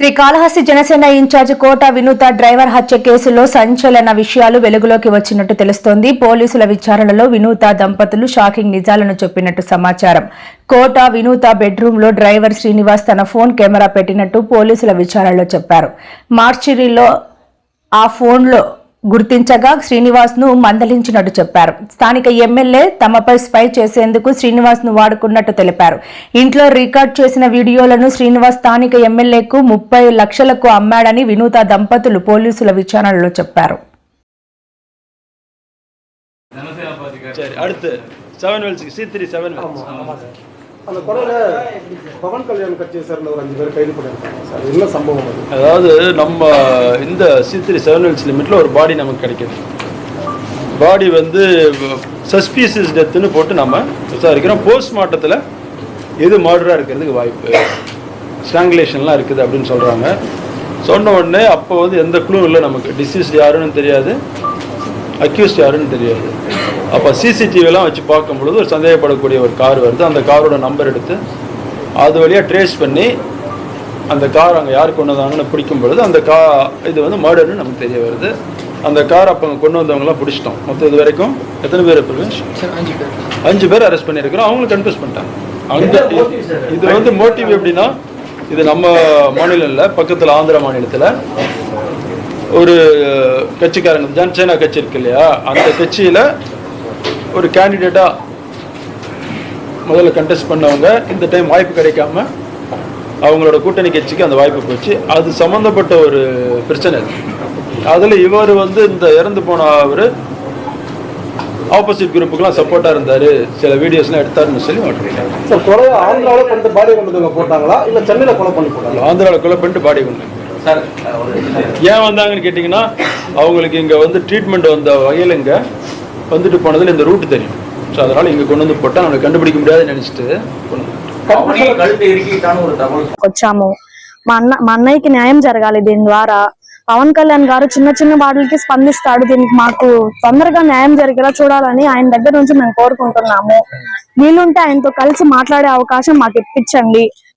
Srikalahasti Janasena in-charge Kota Vinutha driver హత్య కేసులో సంచలన విషయాలు వెలుగులోకి వచ్చినట్టు తెలుస్తోంది. పోలీసుల విచారణలో వినూత దంపతులు షాకింగ్ నిజాలను చెప్పినట్టు సమాచారం. కోట వినూత బెడ్రూమ్లో డ్రైవర్ శ్రీనివాస్ తన ఫోన్ కెమెరా పెట్టినట్టు పోలీసుల విచారణలో చెప్పారు. మార్చిరిలో ఆ ఫోన్లో గుర్తించగా శ్రీనివాస్ ను మందలించినట్టు చెప్పారు స్థానిక ఎమ్మెల్యే తమపై స్పై చేసేందుకు శ్రీనివాస్ ను వాడుకున్నట్టు తెలిపారు ఇంట్లో రికార్డ్ చేసిన వీడియోలను శ్రీనివాస్ స్థానిక ఎమ్మెల్యేకు ముప్పై లక్షలకు అమ్మాడని వినూత దంపతులు పోలీసుల విచారణలో చెప్పారు சரி அடுத்து seven வெல்ஸ்க்கு C three seven Wells அந்த கொலையில பவன் கல்யாண் கட்சியை சேர்ந்த ஒரு அஞ்சு பேர் கைது பண்ணியிருக்காங்க சார். என்ன சம்பவம் அது? அதாவது நம்ம இந்த சி த்ரீ செவன் லிமிட்டில் ஒரு பாடி நமக்கு கிடைக்கிது. பாடி வந்து சஸ்பீசியஸ் டெத்துன்னு போட்டு நம்ம விசாரிக்கிறோம். போஸ்ட்மார்ட்டத்தில் எது மர்டராக இருக்கிறதுக்கு வாய்ப்பு? ஸ்ட்ராங்குலேஷன்லாம் இருக்குது அப்படின்னு சொல்கிறாங்க சொன்ன உடனே அப்போ வந்து எந்த குழுவும் இல்லை நமக்கு. டிசீஸ் யாருன்னு தெரியாது. அக்யூஸ்ட் யாருன்னு தெரியாது. அப்போ சிசிடிவிலாம் வச்சு பார்க்கும் பொழுது ஒரு சந்தேகப்படக்கூடிய ஒரு கார் வருது. அந்த காரோட நம்பர் எடுத்து அது வழியாக ட்ரேஸ் பண்ணி அந்த கார் அங்கே யார் கொண்டு வந்தாங்கன்னு பிடிக்கும் பொழுது அந்த கா இது வந்து மர்டர்னு நமக்கு தெரிய வருது. அந்த கார் அப்போ அங்கே கொண்டு வந்தவங்களாம் பிடிச்சிட்டோம். மொத்தம் இது வரைக்கும் எத்தனை பேர் பிரவேஷ் அஞ்சு பேர். அரெஸ்ட் பண்ணியிருக்கிறோம். அவங்களும் கன்ஃபியூஸ் பண்ணிட்டாங்க. அந்த இது வந்து மோட்டிவ் எப்படின்னா இது நம்ம மாநிலம் இல்லை பக்கத்தில் ஆந்திரா மாநிலத்தில் ஒரு கட்சிக்காரங்க ஜனசேனா கட்சி இருக்கு இல்லையா? அந்த கட்சியில் ஒரு கேண்டிடேட்டாக முதல்ல கண்டெஸ்ட் பண்ணவங்க இந்த டைம் வாய்ப்பு கிடைக்காம அவங்களோட கூட்டணி கட்சிக்கு அந்த வாய்ப்பு போச்சு. அது சம்மந்தப்பட்ட ஒரு பிரச்சனை அது. அதில் இவர் வந்து இந்த இறந்து போன அவர் ஆப்போசிட் குரூப்புக்கெல்லாம் சப்போர்ட்டாக இருந்தார். சில வீடியோஸ்லாம் எடுத்தாருன்னு சொல்லி மாட்டிருக்காங்க சார் கொலையை ஆந்திராவில் பண்ணிட்டு பாடி கொண்டு வந்து போட்டாங்களா? இல்லை சென்னையில் கொலை பண்ணி போட்டாங்களா? ஆந்திராவில் கொலை பண்ணிட்டு பாடி கொண்டு ஏன் வந்தாங்கன்னு கேட்டிங்கன்னா அவங்களுக்கு இங்கே வந்து ட்ரீட்மெண்ட் வந்த வகையில் இங்கே வந்துட்டு போனதில் இந்த ரூட் தெரியும் ஸோ அதனால் இங்கே கொண்டு வந்து போட்டால் நம்மளை கண்டுபிடிக்க முடியாதுன்னு நினச்சிட்டு கொண்டு வந்து அவனே கழுத்து இறுக்கிட்டான்னு ஒரு தகவல் వచ్చాము మా అన్న మా అన్నయ్యకి న్యాయం జరగాలి దీని ద్వారా పవన్ కళ్యాణ్ గారు చిన్న చిన్న వాటికి స్పందిస్తాడు దీనికి మాకు తొందరగా న్యాయం జరిగేలా చూడాలని ఆయన దగ్గర నుంచి మేము కోరుకుంటున్నాము వీలుంటే ఆయనతో కలిసి మాట్లాడే అవకాశం మాకు ఇప్పించండి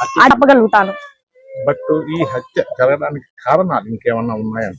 చెప్పగలుగుతాను బట్ ఈ హత్య జరగడానికి కారణాలు ఇంకేమన్నా ఉన్నాయని